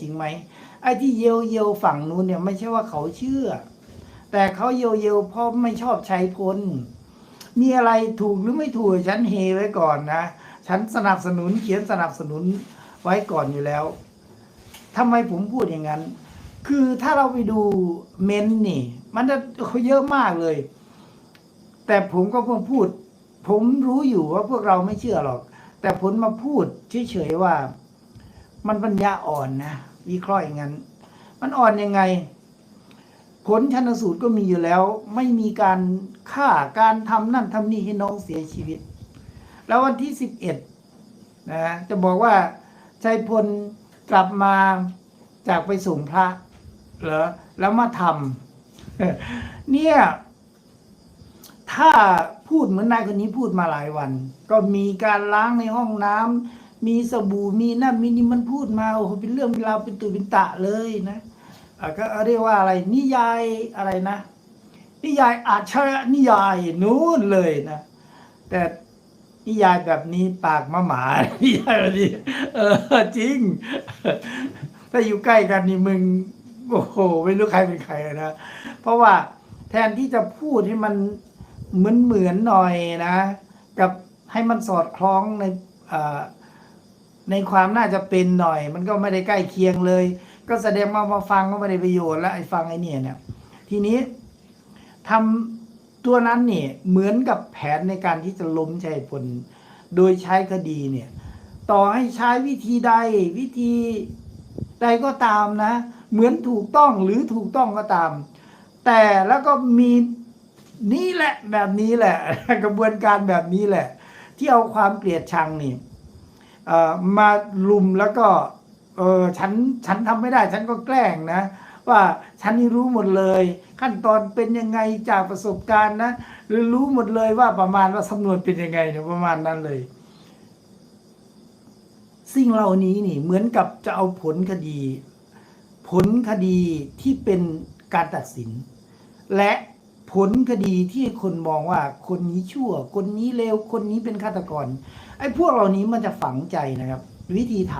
จริงไหมไอ้ที่เยียวเยียวฝั่งนู้นเนี่ยไม่ใช่ว่าเขาเชื่อ แต่เขาเยียวเยียวเพราะไม่ชอบใช้พลมีอะไรถูกหรือไม่ถูกฉันเฮไว้ก่อนนะฉันสนับสนุนเขียนสนับสนุนไว้ก่อนอยู่แล้วทำไมผมพูดอย่างนั้น คือถ้าเราไปดูเมนนี่ มันจะเยอะมากเลย แต่ผมก็เพิ่งพูด ผมรู้อยู่ว่าพวกเราไม่เชื่อหรอก แต่ผลมาพูดเฉยๆว่า มันปัญญาอ่อนนะวิเคราะห์อย่างนั้น มันอ่อนยังไง ผลชันสูตรก็มีอยู่แล้ว ไม่มีการฆ่าการทำนั่นทำนี่ให้น้องเสียชีวิต แล้ววันที่สิบเอ็ดนะจะบอกว่าชัยพลกลับมาจากไปส่งพระเหรอแล้วมาทำเนี่ยถ้าพูดเหมือนนายคนนี้พูดมาหลายวัน ก็มีการล้างในห้องน้ำ มีสบู่มีนั่นมีนี่มันพูดมาโอ้โหเป็นเรื่องเป็นราวเป็นตุเป็นตะเลยนะะก็เรียกว่าอะไร นิยายอะไรนะ นิยายอาชญนิยายนู้นเลยนะแต่นิยายแบบนี้ปากมะหมานิยายแบบนี้เออจริง ถ้าอยู่ใกล้กันนี่มึงโอ้โหไม่รู้ใครเป็นใครนะเพราะว่าแทนที่จะพูดให้มันเหมือนเหมือนหน่อยนะ กับให้มันสอดคล้องในอ่อ ในความน่าจะเป็นหน่อย มันก็ไม่ได้ใกล้เคียงเลย ก็แสดงว่ามาฟังก็ไม่ได้ประโยชน์แล้วไอ้ฟังไอ้เนี่ยเนี่ยทีนี้ทำตัวนั้นเนี่ยเหมือนกับแผนในการที่จะล้มชัยพลโดยใช้คดีเนี่ยต่อให้ใช้วิธีใดวิธีใดก็ตามนะ เหมือนถูกต้องหรือถูกต้องก็ตาม แต่แล้วก็มีนี่แหละแบบนี้แหละ กระบวนการแบบนี้แหละ ที่เอาความเกลียดชังนี่ มาลุมแล้วก็เออฉันฉันทำไม่ได้ ฉันก็แกล้งนะ ว่าฉันนี่รู้หมดเลย ขั้นตอนเป็นยังไงจากประสบการณ์นะหรือรู้หมดเลยว่าประมาณว่าสำนวนเป็นยังไงเนี่ยประมาณนั้นเลย สิ่งเหล่านี้นี่เหมือนกับจะเอาผลคดี ผลคดีที่เป็นการตัดสิน และ ผลคดีที่คนมองว่าคนนี้ชั่ว คนนี้เลวคนนี้เป็นฆาตกร ไอ้พวกเหล่านี้มันจะฝังใจนะครับ วิธีท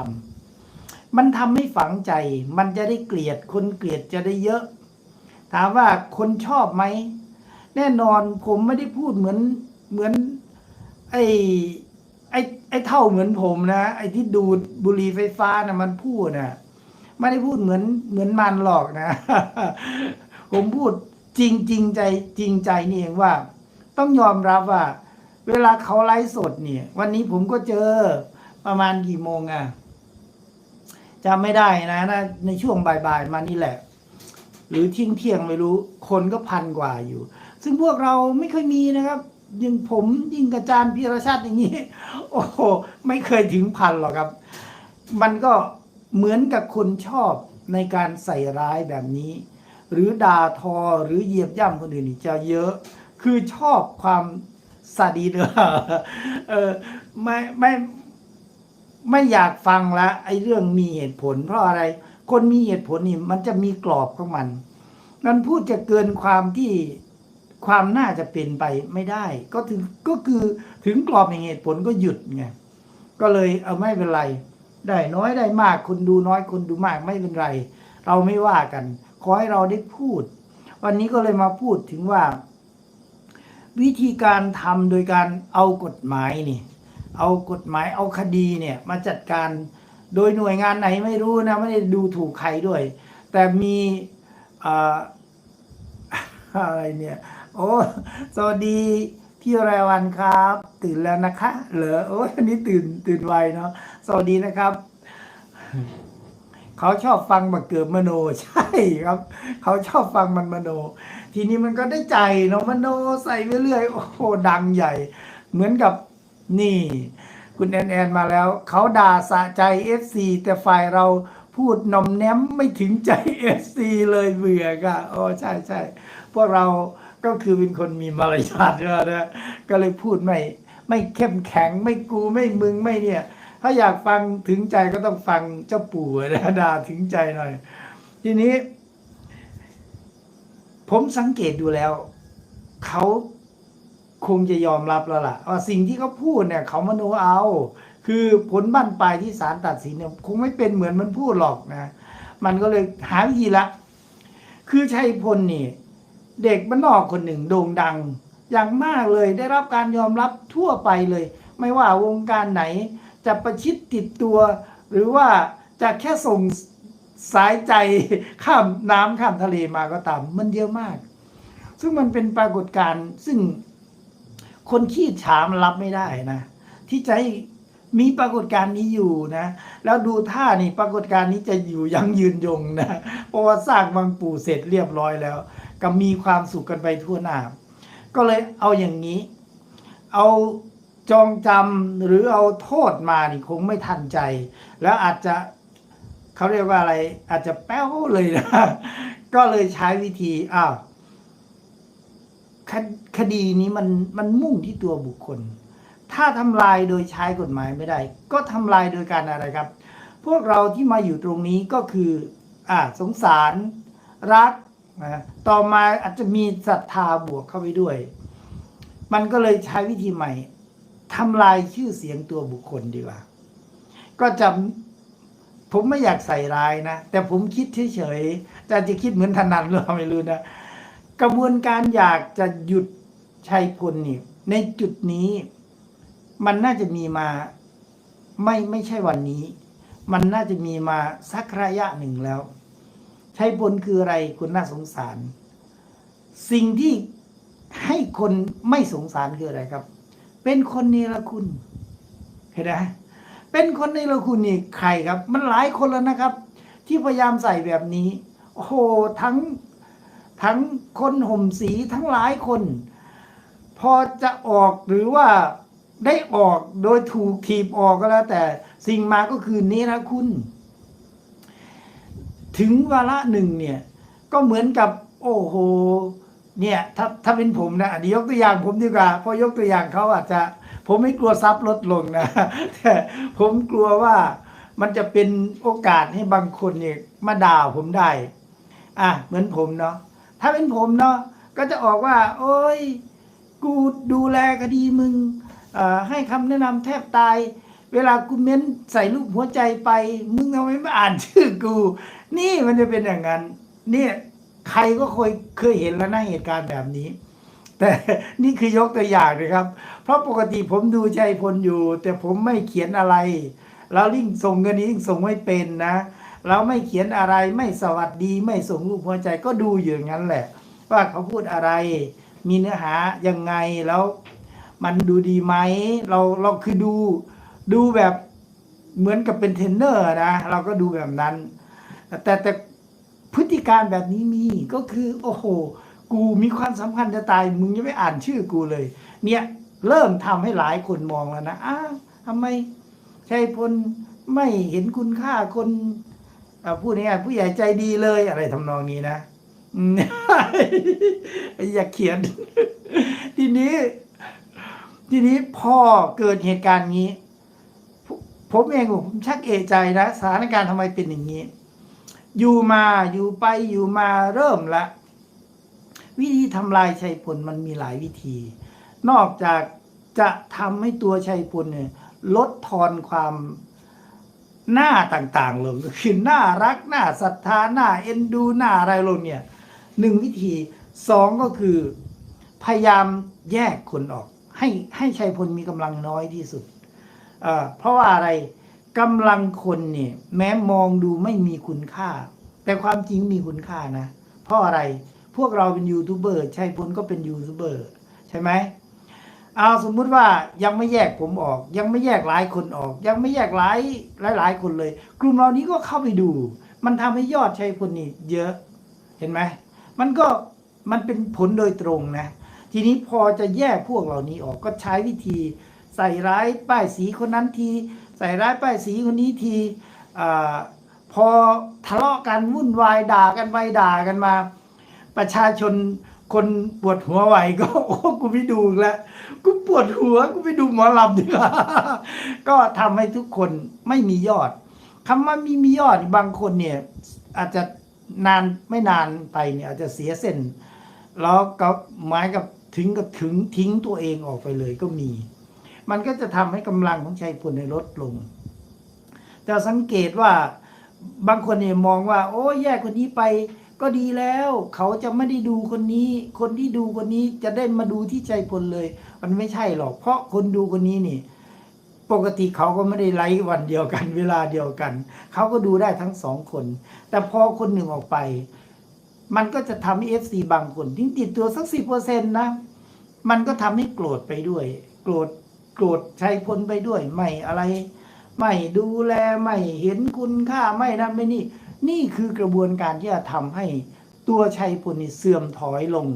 ำมันทำให้ฝังใจ มันจะได้เกลียด คนเกลียดจะได้เยอะ ถามว่าคนชอบไหม แน่นอนผมไม่ได้พูดเหมือนเหมือน ไอ้ไอ้ไอ้เท่าเหมือนผมนะไอ้ที่ดูดบุหรี่ไฟฟ้านะมันพูดนะไม่ได้พูดเหมือนเหมือนมันหรอกนะ ผมพูด จริงจริงใจจริงใจนี่เองว่า ต้องยอมรับว่า เวลาเขาไลฟ์สดเนี่ย วันนี้ผมก็เจอประมาณกี่โมงอะจำไม่ได้นะนะในช่วงบ่ายๆมานี่แหละ หรือเที่ยงเที่ยงไม่รู้ คนก็พันกว่าอยู่ ซึ่งพวกเราไม่เคยมีนะครับยิ่งผมยิ่งกระจานพีรชาติอย่างนี้ โอ้โหไม่เคยถึงพันหรอกครับ มันก็เหมือนกับคนชอบในการใส่ร้ายแบบนี้ หรือด่าทอหรือเหยียบย่ำคนอื่นนี่จะเยอะ คือชอบความสาดีเดอเออไม่ไม่ไม่อยากฟังละไอ้เรื่องมีเหตุผล เพราะอะไร คนมีเหตุผลนี่มันจะมีกรอบของมัน มันพูดจะเกินความที่ความน่าจะเป็นไปไม่ได้ ก็ถึงก็คือถึงกรอบแห่งเหตุผลก็หยุดไงก็เลยเอาไม่เป็นไร ได้น้อยได้มากคนดูน้อยคนดูมากไม่เป็นไร เราไม่ว่ากัน ขอให้เราได้พูด วันนี้ก็เลยมาพูดถึงว่า วิธีการทำโดยการเอากฎหมายนี่ เอากฎหมายเอาคดีเนี่ยมาจัดการโดยหน่วยงานไหนไม่รู้นะไม่ได้ดูถูกใครด้วย แต่มีเอ่ออะไรเนี่ยโอ้สวัสดีพี่รายวันครับ ตื่นแล้วนะคะ เหรอโอ้ยอันนี้ตื่นตื่นไวเนาะสวัสดีนะครับ เขาชอบฟังบักเกิดมโนใช่ครับ เขาชอบฟังมันมโน ทีนี้มันก็ได้ใจเนาะมโนใส่ไปเรื่อยโอ้โหดังใหญ่ เหมือนกับนี่ คุณแอนแอนมาแล้ว เขาด่าสะใจ FC แต่ฝ่ายเราพูดนมแนมไม่ถึงใจ FC เลยเบื่อก็โอ้ใช่ใช่พวกเราก็คือเป็นคนมีมารยาทนะก็เลยพูดไม่ไม่เข้มแข็งไม่กูไม่มึงไม่เนี่ย ถ้าอยากฟังถึงใจก็ต้องฟังเจ้าปู่นะดาถึงใจหน่อย ทีนี้ ผมสังเกตดูแล้ว เขาคงจะยอมรับแล้วล่ะว่าสิ่งที่เขาพูดเนี่ย เขามโนเอา คือผลบั้นปลายที่ศาลตัดสินเนี่ยคงไม่เป็นเหมือนมันพูดหรอกนะ มันก็เลยหาวิธีละ คือชัยพลนี่ เด็กบ้านนอกคนหนึ่งโด่งดัง อย่างมากเลยได้รับการยอมรับทั่วไปเลย ไม่ว่าวงการไหน จะประชิดติดตัว หรือว่าจะแค่ส่งสายใจข้ามน้ำข้ามทะเลมาก็ตาม มันเยอะมาก ซึ่งมันเป็นปรากฏการณ์ซึ่งคนขี้ฉามรับไม่ได้นะ ที่จะให้มีปรากฏการณ์นี้อยู่นะ แล้วดูท่านี่ปรากฏการณ์นี้จะอยู่ยังยืนยงนะเพราะว่าสร้างบางปู่เสร็จเรียบร้อยแล้ว ก็มีความสุขกันไปทั่วหน้า ก็เลยเอาอย่างนี้ เอา จองจำหรือเอาโทษมานี่คงไม่ทันใจ แล้วอาจจะเขาเรียกว่าอะไร อาจจะแป้วเลยนะ ก็เลยใช้วิธีอ้าวคคดีนี้มันมันมุ่งที่ตัวบุคคล ถ้าทำลายโดยใช้กฎหมายไม่ได้ ก็ทำลายโดยการอะไรครับ พวกเราที่มาอยู่ตรงนี้ก็คือ อ่าสงสารรักนะต่อมาอาจจะมีศรัทธาบวกเข้าไปด้วย มันก็เลยใช้วิธีใหม่ ทำลายชื่อเสียงตัวบุคคลดีกว่า ก็จะผมไม่อยากใส่ร้ายนะ แต่ผมคิดเฉยๆแต่จะคิดเหมือนธนันหรือเปล่าไม่รู้นะ กระบวนการอยากจะหยุดชัยพลนี่ ในจุดนี้ มันน่าจะมีมาไม่ไม่ใช่วันนี้ มันน่าจะมีมาสักระยะหนึ่งแล้ว ชัยพลคืออะไรคุณน่าสงสาร สิ่งที่ให้คนไม่สงสารคืออะไรครับ เป็นคนเนรคุณเห็นไหมเป็นคนเนรคุณนี่ใครครับ มันหลายคนแล้วนะครับ ที่พยายามใส่แบบนี้โอ้โหทั้งทั้งคนห่มสีทั้งหลายคน พอจะออกหรือว่าได้ออกโดยถูกถีบออกก็แล้ว แต่สิ่งมาก็คือเนรคุณ ถึงวาระหนึ่งเนี่ย ก็เหมือนกับ โอ้โห เนี่ยถ้าถ้าเป็นผมนะอันนี้ยกตัวอย่างผมดีกว่าเพราะยกตัวอย่างเขาอาจจะ ผมไม่กลัวซับลดลงนะแต่ผมกลัวว่ามันจะเป็นโอกาสให้บางคนเนี่ยมาด่าผมได้ อะเหมือนผมเนาะถ้าเป็นผมเนาะก็จะออกว่า โอ้ยกูดูแลคดีมึงอ่อให้คำแนะนำแทบตาย เวลากูเม้นใส่รูปหัวใจไป มึงทำไมไม่อ่านชื่อกู นี่มันจะเป็นอย่างนั้น เนี่ย ใครก็เคยเคยเห็นแล้วนะเหตุการณ์แบบนี้ แต่นี่คือยกตัวอย่างนะครับ เพราะปกติผมดูใจพลอยู่ แต่ผมไม่เขียนอะไร แล้วลิงส่งเงินนี้ยิ่งส่งไม่เป็นนะ เราไม่เขียนอะไรไม่สวัสดีไม่ส่งรูปหัวใจก็ดูอยู่อย่างนั้นแหละ ว่าเขาพูดอะไร มีเนื้อหายังไงแล้ว มันดูดีไหมเราเราคือดูดูแบบเหมือนกับเป็นเทรนเนอร์นะ เราก็ดูแบบนั้น แต่แต่ พฤติการแบบนี้มีก็คือโอ้โห กูมีความสำคัญจะตาย มึงยังไม่อ่านชื่อกูเลย เนี่ยเริ่มทำให้หลายคนมองแล้วนะอ้าวทำไมชัยพลไม่เห็นคุณค่าคนพูดง่ายผู้ใหญ่ใจดีเลยอะไรทำนองนี้นะอย่าเขียน ทีนี้ ทีนี้พอเกิดเหตุการณ์นี้ ผมผมเองผมชักเอะใจนะสถานการณ์ทำไมเป็นอย่างนี้ อยู่มาอยู่ไปอยู่มาเริ่มละ วิธีทำลายชัยพลมันมีหลายวิธี นอกจากจะทำให้ตัวชัยพลเนี่ยลดทอนความหน้าต่างๆลงก็คือหน่ารักหน่าศรัทธาหน่าเอ็นดูหน่าอะไรลงเนี่ยหนึ่งวิธีสองก็คือ พยายามแยกคนออก ให้ให้ชัยพลมีกำลังน้อยที่สุดเเพราะว่าอะไร กำลังคนเนี่ย แม้มองดูไม่มีคุณค่า แต่ความจริงมีคุณค่านะ เพราะอะไรพวกเราเป็นยูทูบเบอร์ชัยพลก็เป็นยูทูบเบอร์ใช่ไหมเอาสมมุติว่ายังไม่แยกผมออก ยังไม่แยกหลายคนออก ยังไม่แยกหลายหลายหลายคนเลย กลุ่มเหล่านี้ก็เข้าไปดู มันทำให้ยอดชัยพลนี่เยอะเห็นไหมมันก็มันเป็นผลโดยตรงนะ ทีนี้พอจะแยกพวกเหล่านี้ออกก็ใช้วิธีใส่ร้ายป้ายสีคนนั้นที ใส่ร้ายป้ายสีคนนี้ทีอพอทะเลาะกันวุ่นวายด่ากันไปด่ากันมา ประชาชนคนปวดหัวไหวก็โอ้กูไม่ดูแล้วกูปวดหัวกูไปดูหมอลำดีกว่าก็ทำให้ทุกคนไม่มียอดคำว่ามีมียอดบางคนเนี่ยอาจจะนานไม่นานไปเนี่ยอาจจะเสียเส้น แล้วก็หมายกับถึงกับถึงทิ้งตัวเองออกไปเลยก็มี มันก็จะทำให้กำลังของชัยพลในลดลง แต่สังเกตว่าบางคนเนี่ยมองว่า โอ้แยกคนนี้ไปก็ดีแล้ว เขาจะไม่ได้ดูคนนี้ คนที่ดูคนนี้จะได้มาดูที่ใจพลเลย มันไม่ใช่หรอก เพราะคนดูคนนี้นี่ ปกติเขาก็ไม่ได้ไลฟ์วันเดียวกัน เวลาเดียวกัน เขาก็ดูได้ทั้งสองคน แต่พอคนหนึ่งออกไป มันก็จะทำให้เอฟซีบางคนทิ้งติดตัวสักสิบเปอร์เซ็นต์นะ มันก็ทำให้โกรธไปด้วย โกรธ โกรธชัยพลไปด้วย ไม่อะไร ไม่ดูแลไม่เห็นคุณค่าไม่นั่นไม่นี่ นี่คือกระบวนการที่จะทำให้ตัวชัยพลนี่เสื่อมถอยลง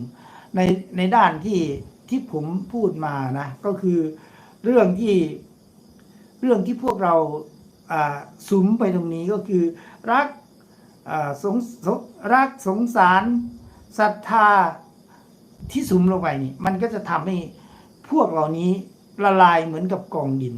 ในในด้านที่ที่ผมพูดมานะ ก็คือเรื่องที่เรื่องที่พวกเราอ่าสุมไปตรงนี้ก็คือรักอ่าสงสงรักสงสารศรัทธาที่สุมลงไปนี่มันก็จะทำให้พวกเหล่านี้ ละลายเหมือนกับกองดิน